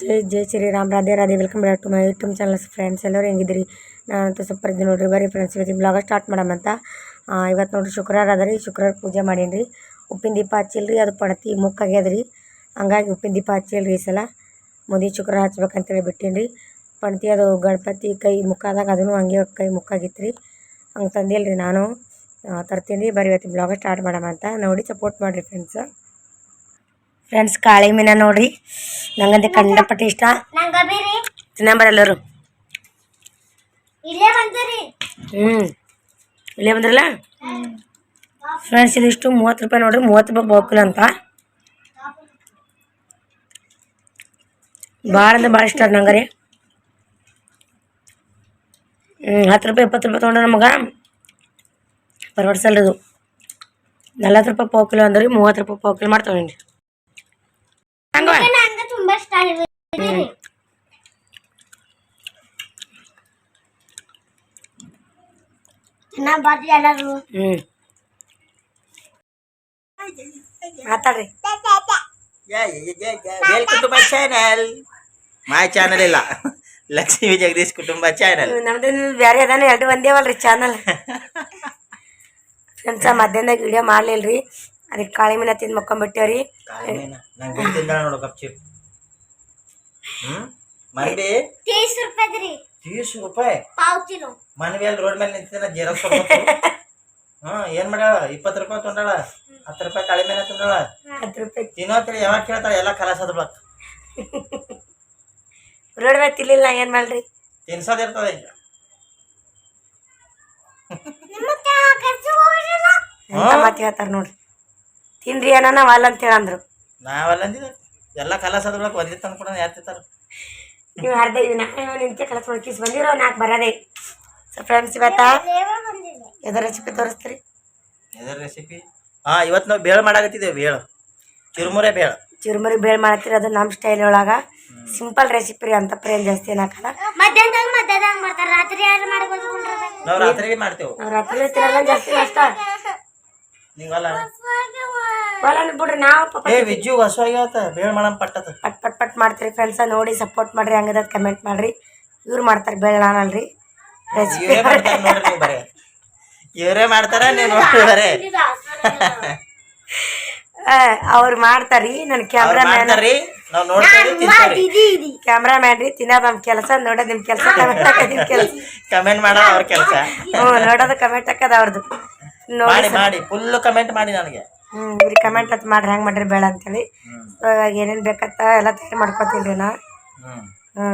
Jai Jai Shriram. Radhe Radhe welcome back to my YouTube channels friends ಎಲ್ಲರೂ ಹೆಂಗಿದ್ದೀರಿ? ನಾನಂತೂ super ಇದ್ದೀನಿ ನೋಡಿರಿ. ಬರೀ ಫ್ರೆಂಡ್ಸ್ ಇವತ್ತು ಬ್ಲಾಗ ಸ್ಟಾರ್ಟ್ ಮಾಡಮಂತ ಇವತ್ತು ನೋಡಿರಿ ಶುಕ್ರವಾರ ಅದ ರೀ. ಶುಕ್ರವಾರ ಪೂಜೆ ಮಾಡೀನಿ ರೀ ಉಪ್ಪಿನ ದೀಪ ಹಚ್ಚಿಲ್ರಿ. ಅದು ಪಣತಿ ಮುಕ್ಕಾಗ್ಯದ ರೀ. ಹಂಗಾಗಿ ಉಪ್ಪಿನ ದೀಪ ಹಚ್ಚಿಲ್ರಿ ಈ ಸಲ. ಮುದಿ ಶುಕ್ರವಾರ ಹಚ್ಬೇಕಂತೇಳಿ ಬಿಟ್ಟೀನಿ ರೀ ಪಣತಿ ಅದು ಗಣಪತಿ ಕೈ ಮುಕ್ಕಾದಾಗ ಅದನ್ನು ಹಂಗೆ ಕೈ ಮುಕ್ಕಾಗಿತ್ತು ರೀ ಹಂಗೆ ತಂದಿಲ್ಲ ರೀ ನಾನು ತರ್ತೀನಿ ರೀ. ಬರೀ ಇವತ್ತು ಬ್ಲಾಗ ಸ್ಟಾರ್ಟ್ ಮಾಡಮಂತ ನೋಡಿ ಸಪೋರ್ಟ್ ಮಾಡಿರಿ ಫ್ರೆಂಡ್ಸ್ ಫ್ರೆಂಡ್ಸ್ ಕಾಳಿ ಮೀನ ನೋಡ್ರಿ. ನಂಗಂತೆ ಕಂಡಪಟ್ಟೆ ಇಷ್ಟ. ತಿನ್ನಂಬರಲ್ಲರು ಹ್ಞೂ ಇಲ್ಲೇ ಬಂದ್ರಲ್ಲ? ಫ್ರೆಂಡ್ಸ್ ಇದಿಷ್ಟು ಮೂವತ್ತು ರೂಪಾಯಿ ನೋಡ್ರಿ. ಮೂವತ್ತು ರೂಪಾಯಿ ಬೋಕಿಲ್ ಅಂತ. ಭಾಳ ಅಂದ್ರೆ ಭಾಳ ಇಷ್ಟ ನಂಗೆ ರೀ. ಹ್ಞೂ ಹತ್ತು ರೂಪಾಯಿ ಇಪ್ಪತ್ತು ರೂಪಾಯಿ ತೊಗೊಂಡ್ರೆ ನಮಗೆ ಪರ್ವಡ್ಸಲ್ರಿ ಇದು. ನಲ್ವತ್ತು ರೂಪಾಯಿ ಪಾವು ಕಿಲೋ ಅಂದ್ರೆ ಮೂವತ್ತು ರೂಪಾಯಿ ಪಾವು ಕಿಲೋ ಮಾಡಿ ತೊಗೊಂಡ್ರಿ ಹಂಗ ನಂಗೆ ತುಂಬಾ ಇಷ್ಟ ಆಗಿದ್ರಿ ಚೆನ್ನಾಗಿ ಬರ್ರಿ ಎಲ್ಲರೂ ಹ್ಞೂ ಮಾತಾಡ್ರಿ welcome to my channel my channel ಇಲ್ಲ ಲಕ್ಷ್ಮೀ ಜಗದೀಶ್ ಕುಟುಂಬ ಚಾನಲ್ ನಮ್ದು ಬೇರೆ ಅದಾನ ಎರಡು ಒಂದೇವಲ್ರಿ ಚಾನಲ್ ಫ್ರೆಂಡ್ಸ ಮಧ್ಯಾಹ್ನದಾಗ ವಿಡಿಯೋ ಮಾಡ್ಲಿಲ್ಲ ರೀ ಅದಕ್ಕೆ ಕಾಳಿ ಮೀನ ತಿಂದು ಹ್ಮ್? ಮನ್ಬಿ ತೀಸ್ ರೂಪಾಯಿ ತೀಸ್ ರೂಪಾಯಿ? ಅಲ್ಲಿ ರೋಡ್ ಮೇಲೆ ನಿಂತಿನ ಜೆರಾಕ್ಸ್ ಹ್ಮ್ ಏನ್ ಮಾಡ್ಯಾಳ? ಇಪ್ಪತ್ತು ರೂಪಾಯಿ ತೊಂಡಾಳ ಹತ್ತು ರೂಪಾಯಿ ಕಾಳಿ ಮೇಲೆ ತೊಂಡಾಳ ಹತ್ತು ರೂಪಾಯಿ. ತಿನ್ನೋತ್ರಿ ಯಾವಾಗ ಕೇಳ್ತಾಳ? ಎಲ್ಲ ಕಲಾಸ ಅದ ಬಿಡಕ್. ರೋಡ್ ಮೇಲೆ ತಿರ್ಲಿಲ್ಲ ಏನು ಮಾಡ್ರಿ? ತಿನ್ಸೋದ್ ಇರ್ತದ ಈಗ. ನಿಮ್ಮ ಖರ್ಚು ಹೋಗಿರಲ್ಲ ಅಂತ ಮಾತು ಹೇಳ್ತಾರೆ ನೋಡ್ರಿ. ತಿನ್ರಿ ಏನ ನಾವು ಅಲ್ಲ ಅಂತ ಹೇಳಂದ್ರು ನಾವೆಲ್ಲ ಅಂದಿದ್ದೆ ಎಲ್ಲ ಕಲಾಸ ಅದ್ರೊಳಗೆ ಒಂದೇ ತಂದು ಕೂಡ ಯಾರು ತಿಂತಾರ. ನೀವು ಅರ್ಧ ನಾವು ನಿಂತೆ ಕಲಸ ಕಿಸ್ ಬಂದಿರೋ ನಾಲ್ಕು ಬರೋದೇ. ಸೊ ಫ್ರೆಂಡ್ಸ್ ಇವತ್ತ? ರೆಸಿಪಿ ತೋರಿಸ್ತೀರಿ? ಎದರ್ ರೆಸಿಪಿ ಹಾ ಇವತ್ತು ನಾವು ಬೇಳೆ ಮಾಡಾಕತ್ತಿದ್ದೇವೆ ಬೇಳೆ. ಚುರುಮುರೆ ಬೇಳೆ. ಚುರುಮುರಿ ಬೇಳೆ ಮಾಡತ್ತೀರಿ ಅದು ನಮ್ಮ ಸ್ಟೈಲ್ ಒಳಗೆ. ಸಿಂಪಲ್ ರೆಸಿಪಿ ರೀ ಅಂತ ಪ್ರೇಮ್ ಜಾಸ್ತಿ ಏನಾಕಲ್ಲ ಮಧ್ಯಾಹ್ನದಾಗ ಮಧ್ಯಾಹ್ನದಾಗ ಮಾಡ್ತಾರೆ ರಾತ್ರಿ ಯಾರು ಮಾಡ್ಕೊಂಡ್ರೆ ನಾವು ರಾತ್ರಿ ಮಾಡ್ತೇವೆ. ನಾವು ರಾತ್ರಿ ತಿನ್ನಲ್ಲ ಜಾಸ್ತಿ ಅಷ್ಟ ನೀವಲ್ಲ ಬಲ್ಲ ಬಿಡ್ರಿ ನಾವು ಪಾಪ ಏ ವಿಜ್ಜು ಹೊಸವಾಗ್ಯಾವತ್ತ ಬೇಳ್ ಮಾಡಮ್ ಪಟ್ಟತ ಪಟ್ ಪಟ್ ಪಟ್ ಮಾಡ್ತೀರಿ ಫ್ರೆಂಡ್ಸ ನೋಡಿ ಸಪೋರ್ಟ್ ಮಾಡ್ರಿ ಹಂಗದ ಕಮೆಂಟ್ ಮಾಡ್ರಿ. ಇವ್ರು ಮಾಡ್ತಾರೆ ಬೇಳ್ ನಾನಲ್ರಿ. ರೆಸಿಪಿ ಇವರೇ ಮಾಡ್ತಾರ ನೋಡ್ರಿ ನೀವು ಬರೇ. ಇವರೇ ಮಾಡ್ತಾರ ನೀವು ನೋಡ್ರಿ ಬರೇ. ಅವ್ರು ಮಾಡ್ತಾರಿ ನನ್ನ ಕ್ಯಾಮ್ರಾ ಕ್ಯಾಮ್ರಾಮ್ಯಾನ್ ಮಾಡ್ತಾರ್ರಿ ನಾವು ನೋಡ್ತೇವೆ ತಿಂತಾವ್ರಿ ಕ್ಯಾಮ್ರಾಮ್ಯಾನ್ ರೀ ತಿನ್ನೋದು ನಮ್ಮ ಕೆಲಸ ನೋಡೋದು ನಿಮ್ಮ ಕೆಲಸ ಕಮೆಂಟ್ ಹಾಕೋದು ನಿಮ್ಮ ಕೆಲಸ. ಕಮೆಂಟ್ ಮಾಡೋದು ಅವ್ರ ಕೆಲಸ. ಹ್ಞೂ ನೋಡೋದು ಕಮೆಂಟ್ ಹಾಕೋದು ಅವ್ರದ್ದು ನೋಡಿ ಮಾಡಿ ಮಾಡಿ ಫುಲ್ ಕಮೆಂಟ್ ಮಾಡಿ ನನಗೆ. ಹ್ಞೂ ರೀ ಕಮೆಂಟ್ ಅಂತ ಮಾಡ್ರಿ ಹೆಂಗೆ ಮಾಡ್ರಿ ಬೇಡ ಅಂತೇಳಿ. ಹೇಳಿ ಇವಾಗ ಏನೇನು ಬೇಕತ್ತ ಎಲ್ಲ ತಯಾರು ಮಾಡ್ಕೊತೀನಿ ರೀ ನಾ. ಹ್ಮ್. ಹ್ಞೂ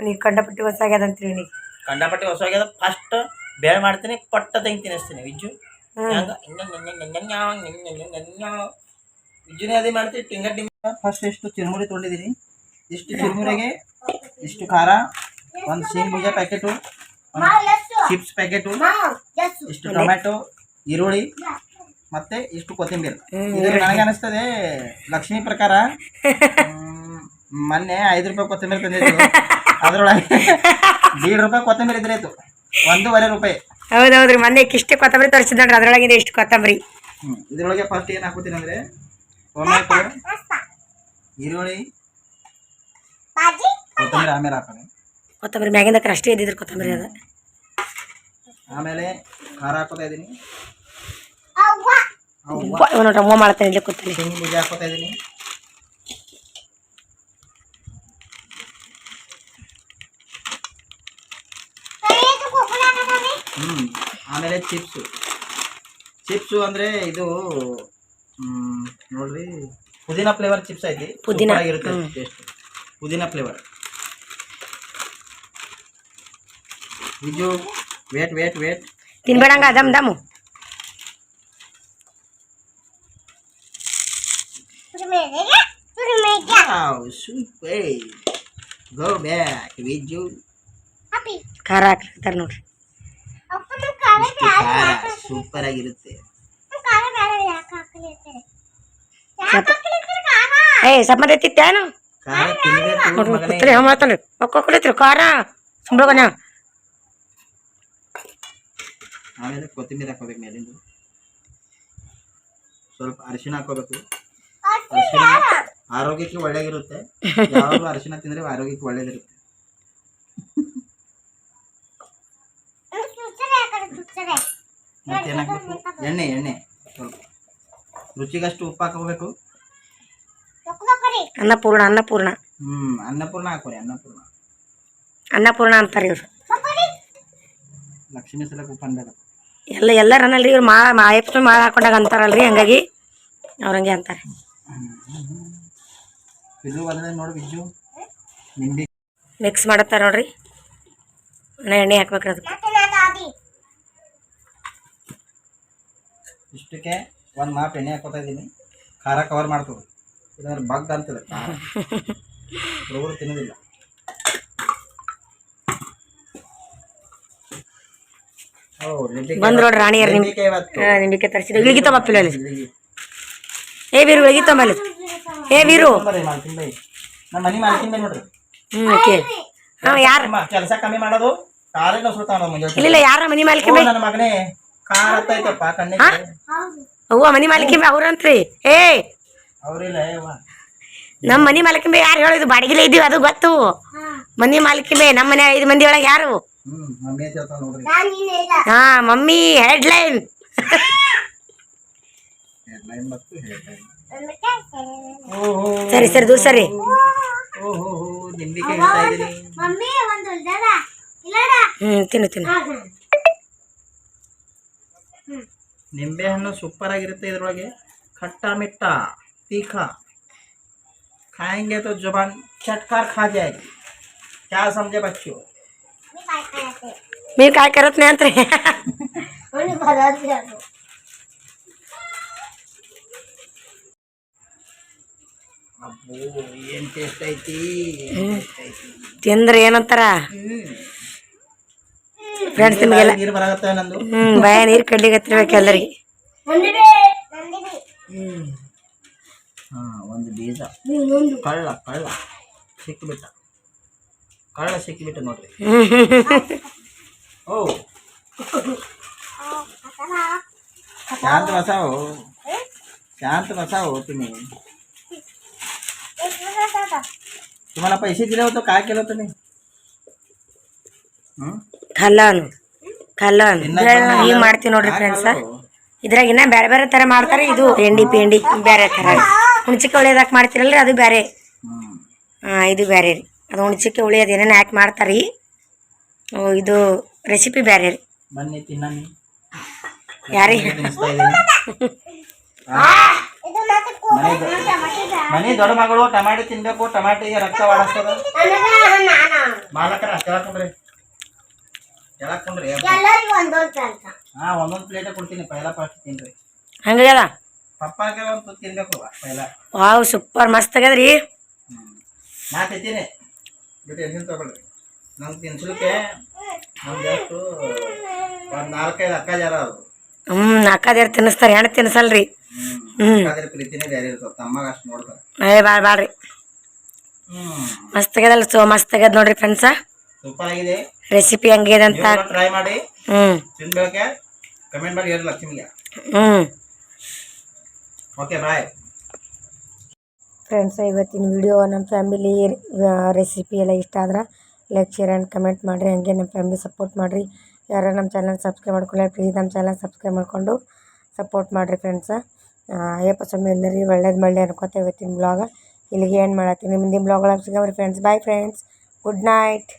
ನೀವು ಕಂಡಪಟ್ಟಿ ಹೊಸಾಗ್ಯದ ಅಂತೀರಿ ನೀ ಕಂಡಪಟ್ಟಿ ಹೊಸವಾಗ್ಯದ ಫಸ್ಟ್ ಬೇಳೆ ಮಾಡ್ತೀನಿ ಪಟ್ಟ ತೆಂಗ್ ತಿನ್ನಿಸ್ತೀನಿ ವಿಜ್ಜು. ಹಂಗ ವಿಜ್ಜುನೇ ಅದೇ ಮಾಡ್ತೀವಿ ಟಿಂಗ ಟಿಂಗ ಫಸ್ಟ್ ಎಷ್ಟು ಚಿರುಮುರಿ ತೊಗೊಂಡಿದ್ದೀನಿ ಇಷ್ಟು ಚಿರುಮುರಿಗೆ ಇಷ್ಟು ಖಾರ ಒಂದು ಸೀನ್ ಬೀಜ ಪ್ಯಾಕೆಟು ಒಂದು ಚಿಪ್ಸ್ ಪ್ಯಾಕೆಟು ಇಷ್ಟು ಟೊಮ್ಯಾಟೊ ಈರುಳ್ಳಿ ಮತ್ತೆ ಇಷ್ಟು ಕೊತ್ತಂಬರಿ. ಇದು ನನಗೆ ಅನಿಸ್ತದೆ ಲಕ್ಷ್ಮಿ ಪ್ರಕಾರ ಮ್, ಮೊನ್ನೆ ಐದು ರೂಪಾಯಿ ಕೊತ್ತಂಬರಿ ತಂದಿತ್ತು ಅದ್ರೊಳಗೆ ದೀಡ್ ರೂಪಾಯಿ ಕೊತ್ತಂಬರಿ ಇದ್ರೆ ಆಯ್ತು. ಒಂದೂವರೆ ರೂಪಾಯಿ. ಹೌದು ಹೌದ್ರಿ ಮೊನ್ನೆ ಇಷ್ಟೇ ಕೊತ್ತಂಬರಿ ತೋರಿಸಿದ್ ನೋಡ್ರಿ ಅದ್ರೊಳಗಿದೆ ಇಷ್ಟು ಕೊತ್ತಂಬರಿ. ಹ್ಮ್ ಇದ್ರೊಳಗೆ ಫಸ್ಟ್ ಏನು ಹಾಕೋತೀನಿ ಅಂದ್ರೆ ಟೊಮ್ಯಾಟೊ ಈರುಳ್ಳಿ ಬಾಜಿ ಕೊತ್ತಂಬರಿ ಆಮೇಲೆ ಹಾಕೋಣ. ಕೊತ್ತಂಬರಿ ಮ್ಯಾಗಿಂದ ಅಷ್ಟೇ ಇದ್ದಿದ್ರು ಕೊತ್ತಂಬರಿ ಅದ. ಆಮೇಲೆ ಖಾರ ಹಾಕೋತಾ ಇದ್ದೀನಿ ನೋಡ್ರಿ ಅಮ್ಮ ಮಾಡ್ತಾನೆ ಇಲ್ಲಿ ಕೂತಲ್ಲಿ ತೆಂಗಿನ ಬೀಜ ಹಾಕೋತಾ ಇದ್ದೀನಿ ಹ್ಮ್ ಆಮೇಲೆ ಚಿಪ್ಸು. ಚಿಪ್ಸು ಅಂದ್ರೆ ಇದು ನೋಡ್ರಿ ಪುದೀನ ಫ್ಲೇವರ್ ಚಿಪ್ಸ್ ಐತಿ. ಪುದೀನ, ಆಗಿರುತ್ತೆ ಟೇಸ್ಟ್ ಪುದೀನ flavour Biju wait wait wait ತಿನ್ಬೇಡಂಗ ದಮ್ ದಮ್ ತುರಿಮೇಲೆಗೆ ತುರಿಮೇಗೆ super go back Viju happy ಖಾರ ಹಾಕ್ತಾರೆ ನೋಡ್ರಿ ಅಪ್ಪನ ಕಾಲೇ ಖಾರ ಸೂಪರ್ ಆಗಿರುತ್ತೆ ಕಾಲೇ ಬೇರೆ ಯಾಕೆ ಹಾಕಲಿರ್ತಾರೆ ಯಾಕೆ ಹಾಕಲಿರ್ತಾರೆ ಕಾಲ ಏ ಸಮ್ಮದ ಎತ್ತಿತ್ತೇನು ಖಾರ ತಿನ್ಬೇಕು ನೋಡ್ರಿ ಮಗನೇ ಕೂತ್ರಿ ಹೆಂಗ್ ಮಾಡ್ತಾನೆ ಒಕ್ಕೊಕ್ಕಳಿತ್ರಿ ಖಾರ ಸುಂಬಳಗನ ಆಮೇಲೆ ಕೊತ್ತಂಬರಿ ಹಾಕೋಬೇಕು ಮೇಲಿಂದ ಸ್ವಲ್ಪ ಅರಿಶಿಣ ಹಾಕೋಬೇಕು ಅರಿಶಿಣ ಆರೋಗ್ಯಕ್ಕೆ ಒಳ್ಳೇದಿರುತ್ತೆ. ಯಾವಾಗಲೂ ಅರಿಶಿನ ತಿಂದ್ರೆ ಆರೋಗ್ಯಕ್ಕೆ ಒಳ್ಳೇದಿರುತ್ತೆ. ಎಣ್ಣೆ ಎಣ್ಣೆ. ಸ್ವಲ್ಪ. ರುಚಿಗಷ್ಟು ಉಪ್ಪು ಹಾಕೋಬೇಕು. ಅನ್ನಪೂರ್ಣ ಅನ್ನಪೂರ್ಣ. ಹ್ಮ್ ಅನ್ನಪೂರ್ಣ ಹಾಕೋರಿ ಅನ್ನಪೂರ್ಣ. ಅನ್ನಪೂರ್ಣ ಅಂತಾರೆ ಇವ್ರು. ಲಕ್ಷ್ಮೀ ಸಲಕ್ಕೆ ಉಪ್ಪು ಅನ್ಬೇಕು ಎಲ್ಲ ಎಲ್ಲರೂ ಅನ್ನಲ್ರಿ ಇವ್ರು ಮಾ ಮಾಳ ಹಾಕೊಂಡಾಗ ಅಂತಾರಲ್ರಿ ಹಂಗಾಗಿ ಅವ್ರಂಗೆ ಹಂಗೆ ಅಂತಾರೆ. ಇದು ಬಂದ್ರೆ ನೋಡಿ ಬಿಜ್ಜು. ನಿಂಬೆ. ಮಿಕ್ಸ್ ಮಾಡತ್ತಾರ ನೋಡ್ರಿ. ಎಣ್ಣೆ ಹಾಕ್ಬೇಕ್ರಿ ಅದಕ್ಕೆ. ಇಷ್ಟಕ್ಕೆ ಒಂದು ಮಾಪ್ ಎಣ್ಣೆ ಹಾಕೋತಾ ಇದ್ದೀನಿ ಖಾರ ಕವರ್ ಮಾಡ್ತದೆ ಇಲ್ಲಾಂದ್ರೆ ಬಗ್ ಅಂತದೆ. ಹುಡುಗರು ತಿನ್ನೋದಿಲ್ಲ. ಬಂದ್ ನೋಡ್ರಿ ರಾಣಿಯರ್. ನಿಂಬಿಕೆ ತರಿಸಿದ ಇಳಿಗಿ ತಪ್ಪಿಲ್ಲ ಅಲ್ಲಿ ಲಿಂಬೆ- ಏ ವೀರು ತೊಂಬಲ್ಲಿ ಏ ವೀರು. ಮಾಲ್ಕಿನ್ ಬೈ. ನಮ್ಮ ಮನೆ ಮಾಲ್ಕಿನ್ ಬೈ ನೋಡ್ರಿ. ಹ್ಞೂ ಓಕೆ. ಹಾಂ ಯಾರು? ಕೆಲಸ ಕಮ್ಮಿ ಮಾಡೋದು ಮುಂಜಾನೆ ಇಲ್ಲ ಯಾರ ಮನಿ ಮಾಲಿಕೆ ಬೈ? ನನ್ನ ಮಗನೇ. ಕಾರ್ ಹತ್ತೈತಪ್ಪ ಕಣ್ಣಿಗೆ. ಹೌದು ಅವ್ವ ಮನಿ ಮಾಲಿಕೆ ಅವ್ರಂತ್ರಿ ಏ! ಅವ್ರಿಲ್ಲ. ನಮ್ಮ ಮನಿ ಮಾಲಕಿ ಬೈ ಯಾರು ಹೇಳಿದ್ರು ಬಾಡಿಗೆಲೆ ಇದ್ದೀವಿ ಅದು ಗೊತ್ತು. ಮನಿ ಮಾಲಕಿ ಬೇ ನಮ್ಮ ಮನೆ ಐದು ಮಂದಿ ಒಳಗೆ ಯಾರು? ಹಾ ಮಮ್ಮಿ ಹೆಡ್ಲೈನ್. ಸರಿ. ಓಹೋ ಸರಿ ಸರಿ ದೂರ ಸರಿ ಓಹೋ ನಿಂಬಿಕಾಯಿ ಹೇಳ್ತಾ ಇದೀನಿ ಮಮ್ಮಿ ಒಂದು ಉಳ್ದದ ಇಲ್ಲಡ ಹ್ಞೂ ತಿನ್ನು ತಿನ್ನು ಆಗ ನಿಂಬೆ ಹಣ್ಣು ಸೂಪರ್ ಆಗಿರುತ್ತೆ ಇದ್ರೊಳಗೆ ಖಟ್ಟ ಮಿಟ್ಟ ತೀಖ खाएंगे तो जुबान चटकार खा जाएगी क्या समझे बच्चों मी काय खायचे ನೀವು ಕಾಯಿ ಐತಿ? ತಿಂದ್ರೆ ಏನಂತಾರ? ಫ್ರೆಂಡ್ಸ್ ನಿಮಗೆಲ್ಲ ನೀರು ಬರಾಗತ್ತ ನಂದು? ಹ್ಞೂ ಬಾಯ ನೀರು ಕಡ್ಲಿಗತ್ತಿರ್ಬೇಕು ಎಲ್ಲರಿಗೆ ಹ್ಞೂ ಹಾಂ ಒಂದು ಬೀಜ. ಕಳ್ಳ ಕಳ್ಳ. ಸಿಕ್ಕಿಬಿಟ್ಟ ಕಳ್ಳ ಸಿಕ್ಕಿಬಿಟ್ಟ ನೋಡ್ರಿ. ಓ. ಶಾಂತ ಬಸಾವು. ಶಾಂತ ಬಸಾವು ತಿನ್ನಿ तुम्हाला पैसे दिले होते काय केलं तुम्ही हं? ಕಲ್ಲನ್ ಕಲ್ಲನ್ ತಿನ್ನಕ್ ಬಂದ್ರೆ ಈಗ ಎಲ್ಲ- ಮಾಡ್ತೀವಿ ನೋಡ್ರಿ ಯಾಕ್ ಫ್ರೆಂಡ್ಸ್ ಮಾಡೋದು? ಇದ್ರಾಗ ಇನ್ನ ಬೇರೆ ಬೇರೆ ತರ ಮಾಡ್ತಾರೆ ಇದು ಎಂಡಿ ಪೇಂಡಿ ಬೇರೆ ತರ ಹುಣ್ಚಿಕೆ ಉಳಿಯೋದಕ್ ಮಾಡ್ತಿರಲ್ರಿ ಅದು ಬೇರೆ ಹ್ಮ್. ಹಾಂ ಇದು ಬೇರೆ ರೀ ಅದು ಹುಣ್ಚಿಕೆ ಉಳಿಯೋದು ಏನೇನು ಹಾಕಿ ಮಾಡ್ತಾರೆ ರೀ ಓ, ಇದು ರೆಸಿಪಿ ಬೇರೆ ರೀ ಬನ್ನಿ ತಿನ್ನಮ್ಮಿ ಯಾರಿಗೆ ತಿನ್ನಿಸ್ತಾ ಇದ್ದೀನಿ ಇದು ಮತ್ತೆ ಮನೆ ಮನೆ ದೊಡ್ಡ ಮಗಳು ಟಮಾಟೆ ತಿನ್ಬೇಕು ಟಮಾಟಿಗೆ ರಕ್ತ ಬಾಳಿಸ್ತದ ಮಾಲಕರ ಕೇಳಕೊಂಡ್ರಿ ಕೇಳಕೊಂಡ್ರಿ ಎಲ್ಲರಿಗೂ ಒಂದೊಂದು ಅಂತ. ಹಾ ಒಂದೊಂದು ಪ್ಲೇಟ್ ಕೊಡ್ತೀನಿ ಪೈಲ ಫಸ್ಟ್ ತಿನ್ರಿ. ಹಂಗಾಗ್ಯದ ಪಪ್ಪಾಗೆ ಒಂದು ತಿನ್ಬೇಕು ಪೈಲ. ವಾವ್ ಸೂಪರ್ ಮಸ್ತ್ ಆಗ್ಯದ ರೀ ನಾ ತಿಂತೀನಿ. ಬಿಟ್ಟು ಟೆನ್ಷನ್ ತಗೊಳ್ರಿ ನಂಗೆ ತಿನ್ಸಲಿಕ್ಕೆ ನಮ್ದು ಎಷ್ಟು ಒಂದು ನಾಲ್ಕೈದು ಅಕ್ಕ ಜರ ಅದು ಹ್ಞೂ ಅಕ್ಕದೇರು ತಿನ್ನಿಸ್ತಾರೆ ಹೆಣ್ಣು ತಿನ್ಸಲ್ರಿ ಹ್ಞೂ ಏ ಭಾಳ ಬಾಳ್ರಿ. ಹ್ಮ್ ಮಸ್ತ್ ಆಗ್ಯದಲ್ಲ ಸೊ ಮಸ್ತ್ ಆಗ್ಯದ ನೋಡ್ರಿ ಫ್ರೆಂಡ್ಸ ರೆಸಿಪಿ ಹಂಗಿದೆ ಅಂತ. ಟ್ರೈ ಮಾಡಿ. ಹ್ಞೂ ಕಮೆಂಟ್ ಮಾಡಿ ಹೇಳಿ ಲಕ್ಷ್ಮಿಗೆ ಹ್ಞೂ ಓಕೆ ಬಾಯ್ ಫ್ರೆಂಡ್ಸ್ ಇವತ್ತಿನ ವಿಡಿಯೋ ನಮ್ಮ ಫ್ಯಾಮಿಲಿ ರೆಸಿಪಿ ಎಲ್ಲ ಇಷ್ಟ ಆದ್ರೆ ಲೈಕ್ ಶೇರ್ ಆ್ಯಂಡ್ ಕಮೆಂಟ್ ಮಾಡಿರಿ. ಹಂಗೆ ನಮ್ಮ ಫ್ಯಾಮಿಲಿ ಸಪೋರ್ಟ್ ಮಾಡಿರಿ. ಯಾರು ನಮ್ಮ ಚಾನಲ್ ಸಬ್ಸ್ಕ್ರೈಬ್ ಮಾಡ್ಕೊಳ್ಳಿ ಪ್ಲೀಸ್ ನಮ್ಮ ಚಾನಲ್ ಸಬ್ಸ್ಕ್ರೈಬ್ ಮಾಡಿಕೊಂಡು ಸಪೋರ್ಟ್ ಮಾಡಿರಿ ಫ್ರೆಂಡ್ಸ ಅಯ್ಯಪ್ಪ ಸ್ವಾಮಿ ಎಲ್ಲರಿಗೂ ಒಳ್ಳೇದು ಮಳೆ ಅನ್ಕೋತ ಇವತ್ತಿನ ಬ್ಲಾಗ ಇಲ್ಲಿಗೆ ಏನು ಮಾಡತ್ತೀನಿ. ಮುಂದಿನ ಬ್ಲಾಗ್ ಒಳಗೆ ಸಿಗೋರಿ friends bye friends good night